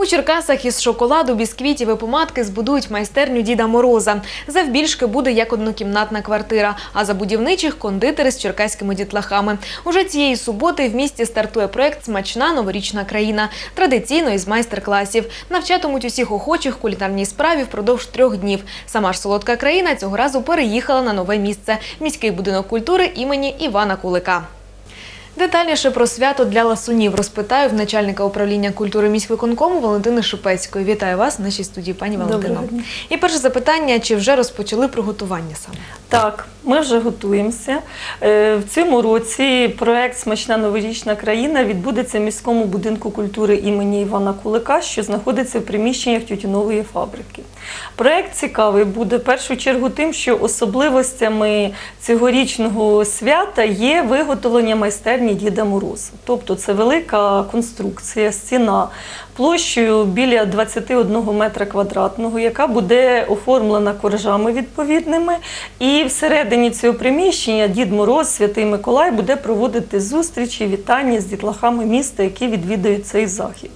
У Черкасах із шоколаду, бісквітів і помадки збудують майстерню Діда Мороза. Завбільшки буде як однокімнатна квартира, а за будівничих – кондитери з черкаськими дітлахами. Уже цієї суботи в місті стартує проект «Смачна новорічна країна». Традиційно із майстер-класів. Навчатимуть усіх охочих кулінарній справі впродовж трьох днів. Сама ж солодка країна цього разу переїхала на нове місце – міський будинок культури імені Івана Кулика. Детальніше про свято для ласунів розпитаю в начальника управління культури міськвиконкому Валентини Шипецької. Вітаю вас в нашій студії, пані Валентино. І перше запитання: чи вже розпочали приготування саме? Так, ми вже готуємося. Е, В цьому році проект Смачна новорічна країна відбудеться в міському будинку культури імені Івана Кулика, що знаходиться в приміщеннях тютюнової фабрики. Проект цікавий буде в першу чергу тим, що особливостями цьогорічного свята є виготовлення майстерні Діда Мороза. Тобто це велика конструкція, стіна площею біля 21 метра квадратного, яка буде оформлена коржами відповідними. І всередині цього приміщення Дід Мороз, Святий Миколай буде проводити зустрічі, вітання з дітлахами міста, які відвідують цей захід.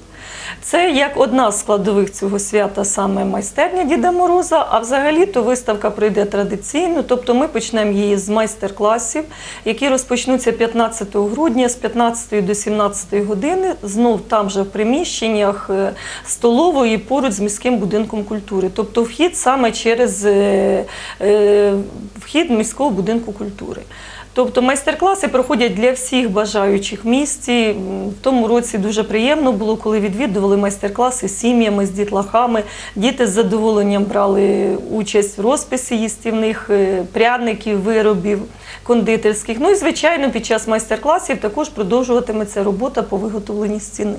Це як одна з складових цього свята саме майстерня Діда Мороза. А взагалі то виставка пройде традиційно. Тобто ми почнемо її з майстер-класів, які розпочнуться 15 грудня з 15 до 17 години. Знов там же в приміщеннях е, столової поруч з міським будинком культури. Тобто вхід саме через е, е, вхід міського будинку культури. Тобто майстер-класи проходять для всіх бажаючих місті. В тому році дуже приємно було, коли відвідували майстер-класи з сім'ями, з дітлахами. Діти з задоволенням брали участь в розписі їстівних е, пряників, виробів кондитерських. Ну і звичайно, під час майстер-класів також продовжуватиметься робота по виготовленні стіни.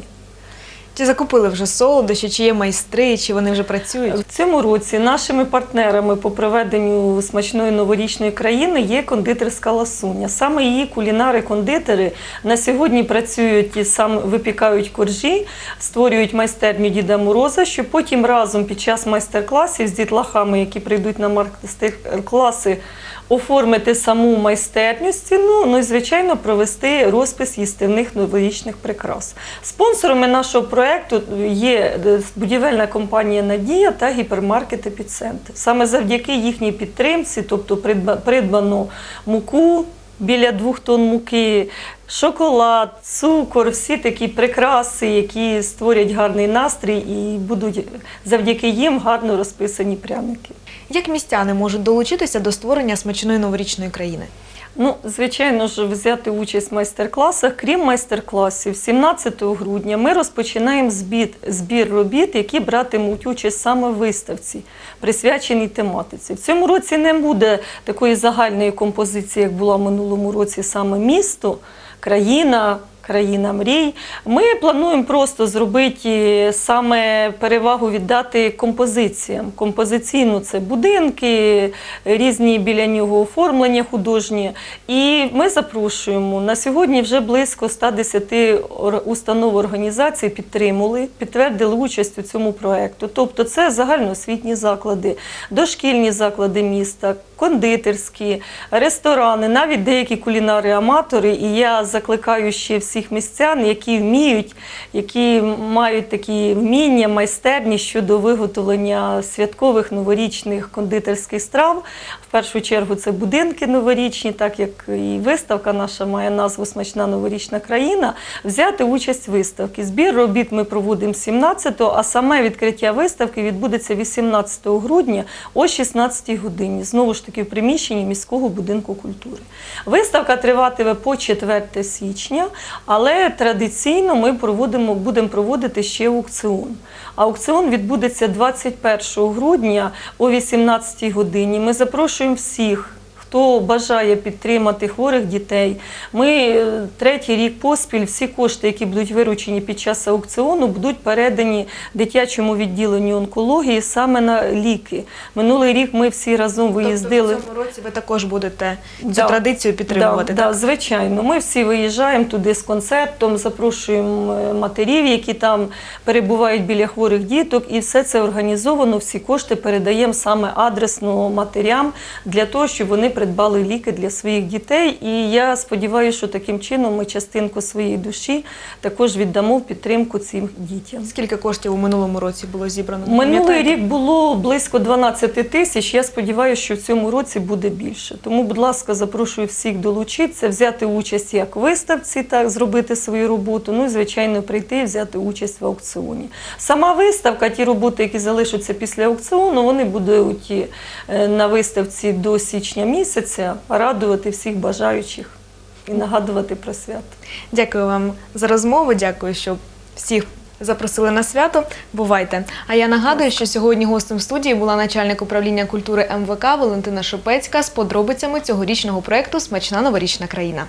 Чи закупили вже солодощі, чи є майстри, чи вони вже працюють? В цьому році нашими партнерами по проведенню смачної новорічної країни є кондитерська ласуня. Саме її кулінари-кондитери на сьогодні працюють і сам випікають коржі, створюють майстерню Діда Мороза, щоб потім разом під час майстер-класів з дітлахами, які прийдуть на майстер-класи, оформити саму майстерню стіну, ну і звичайно провести розпис їстівних новорічних прикрас. Спонсорами нашого проекту є е, будівельна компанія Надія та гіпермаркет «Епіцентр». Саме завдяки їхній підтримці, тобто придбано муку. Біля двох тонн муки, шоколад, цукор, всі такі прикраси, які створять гарний настрій і будуть завдяки їм гарно розписані пряники. Як містяни можуть долучитися до створення смачної новорічної країни? Ну, звичайно ж, взяти участь в майстер-класах. Крім майстер-класів, 17 грудня ми розпочинаємо збір, збір робіт, які братимуть участь саме в виставці, присвяченій тематиці. В цьому році не буде такої загальної композиції, як була в минулому році саме місто, країна. Країна мрій. Ми плануємо просто зробити саме перевагу віддати композиціям. Композиційно це будинки, різні біля нього оформлення художні. І ми запрошуємо на сьогодні вже близько 110 ор- установ організацій підтримали, підтвердили участь у цьому проєкту. Тобто це загальноосвітні заклади, дошкільні заклади міста, кондитерські, ресторани, навіть деякі кулінари-аматори. І я закликаю ще всіх містян, які вміють, які мають такі вміння, майстерні щодо виготовлення святкових новорічних кондитерських страв. В першу чергу це будинки новорічні, так як і виставка наша має назву Смачна новорічна країна. Взяти участь в виставці. Збір робіт ми проводимо 17-го, а саме відкриття виставки відбудеться 18 грудня о 16-й годині. Знову ж таки в приміщенні міського будинку культури. Виставка триватиме по 4 січня, але традиційно ми проводимо, будемо проводити ще аукціон. Аукціон відбудеться 21 грудня о 18 годині. Ми запрошуємо всіх. Хто бажає підтримати хворих дітей, ми е, третій рік поспіль всі кошти, які будуть виручені під час аукціону, будуть передані дитячому відділенню онкології саме на ліки. Минулий рік ми всі разом виїздили. Тобто в цьому році ви також будете цю Да. традицію підтримувати. Да, так? да, звичайно. Ми всі виїжджаємо туди з концертом, запрошуємо е, матерів, які там перебувають біля хворих діток, і все це організовано. Всі кошти передаємо саме адресно матерям для того, щоб вони придбали ліки для своїх дітей. І я сподіваюся, що таким чином ми частинку своєї душі також віддамо в підтримку цим дітям. Скільки коштів у минулому році було зібрано? Минулий рік було близько 12 тисяч. Я сподіваюся, що в цьому році буде більше. Тому, будь ласка, запрошую всіх долучитися, взяти участь як виставці, так зробити свою роботу. Ну і звичайно прийти і взяти участь в аукціоні. Сама виставка, ті роботи, які залишаться після аукціону, вони будуть е, на виставці до січня місяця радувати всіх бажаючих і нагадувати про свято. Дякую вам за розмову. Дякую, що всіх запросили на свято. Бувайте. А я нагадую, що сьогодні гостем студії була начальник управління культури МВК Валентина Шопецька з подробицями цьогорічного проекту Смачна новорічна країна.